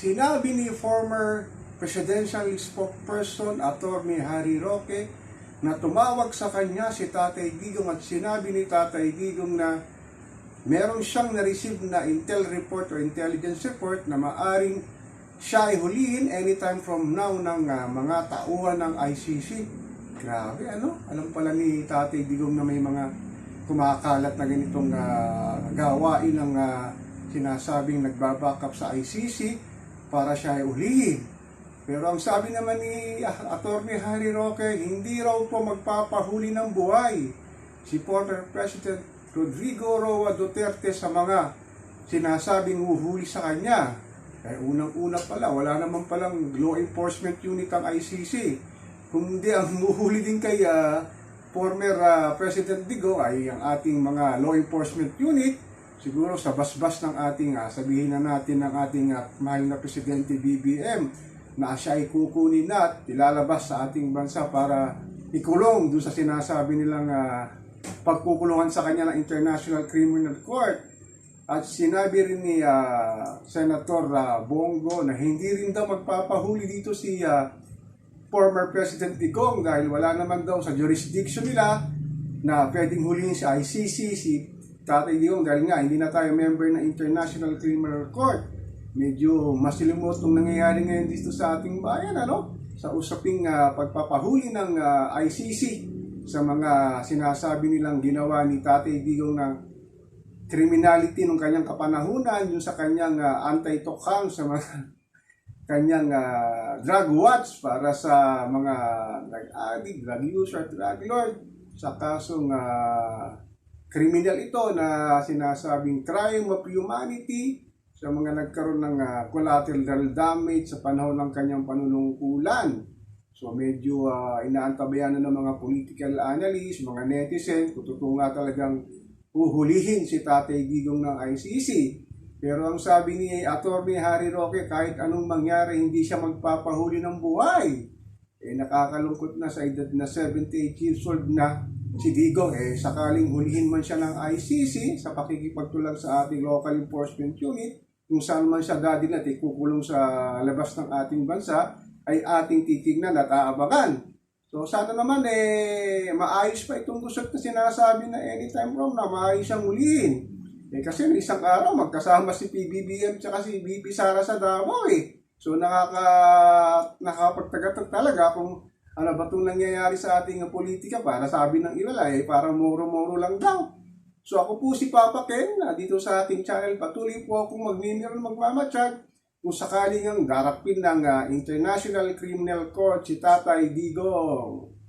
Sinabi ni former presidential spokesperson Atty. Harry Roque na tumawag sa kanya si Tatay Digong at sinabi ni Tatay Digong na meron siyang na-receive na intel report or intelligence report na maaring siya ay hulihin anytime from now ng ah, mga tauhan ng ICC. Grabe, ano? Alam pala ni Tatay Digong na may mga kumakalat na ganitong ah, gawain ng ah, sinasabing nagbabackup sa ICC para siya ay ulihin. Pero ang sabi naman ni ah, Attorney Harry Roque, hindi raw po magpapahuli ng buhay si former President Rodrigo Roa Duterte sa mga sinasabing uhuli sa kanya. Eh, unang-una pala, wala naman palang law enforcement unit ang ICC. Kung hindi, ang uhuli din kay ah, former ah, President Digo ay ang ating mga law enforcement unit. Siguro sa basbas ng ating, ah, sabihin na natin ng ating ah, mahal na Presidente BBM na siya ay kukunin na at ilalabas sa ating bansa para ikulong doon sa sinasabi nilang ah, pagkukulungan sa kanya ng International Criminal Court. At sinabi rin ni ah, Senator ah, Bongo na hindi rin daw magpapahuli dito si ah, former President Digong dahil wala naman daw sa jurisdiction nila na pwedeng hulihin si ICC, si Tatay Digong dahil nga hindi na tayo member ng International Criminal Court. Medyo masilimot nung nangyayari ngayon dito sa ating bayan, ano? Sa usaping ah, pagpapahuli ng ah, ICC sa mga sinasabi nilang ginawa ni Tatay Digong ng criminality nung kanyang kapanahunan, yung sa kanyang ah, anti-tokhang sa mga kanyang ah, drug watch para sa mga drug addict, drug user, drug lord sa kasong ah, kriminal ito na sinasabing crime of humanity sa mga nagkaroon ng ah, collateral damage sa panahon ng kanyang panunungkulan. So medyo ah, inaantabayan na ng mga political analysts, mga netizen, kung nga talagang uhulihin si Tatay Digong ng ICC. Pero ang sabi ni Atty. Harry Roque, kahit anong mangyari, hindi siya magpapahuli ng buhay. Eh, nakakalungkot na sa edad na 78 years old na si Digong. Eh, sakaling hulihin man siya ng ICC sa pakikipagtulang sa ating local enforcement unit, kung saan man siya dadin at ikukulong sa labas ng ating bansa, ay ating titignan at aabangan. So sana naman eh maayos pa itong gusot na sinasabi na anytime from na maayos siyang ulihin. Eh kasi isang araw magkasama si PBBM tsaka si BP Sara sa Davao eh. So nakaka nakapagtagatag talaga kung ano ba itong nangyayari sa ating politika para sabi ng iba eh parang muro-muro lang daw. So ako po si Papa Ken dito sa ating channel patuloy po akong magmimiral magmamatsyag kung sakaling ang darapin ng ah, International Criminal Court si Tatay Digong.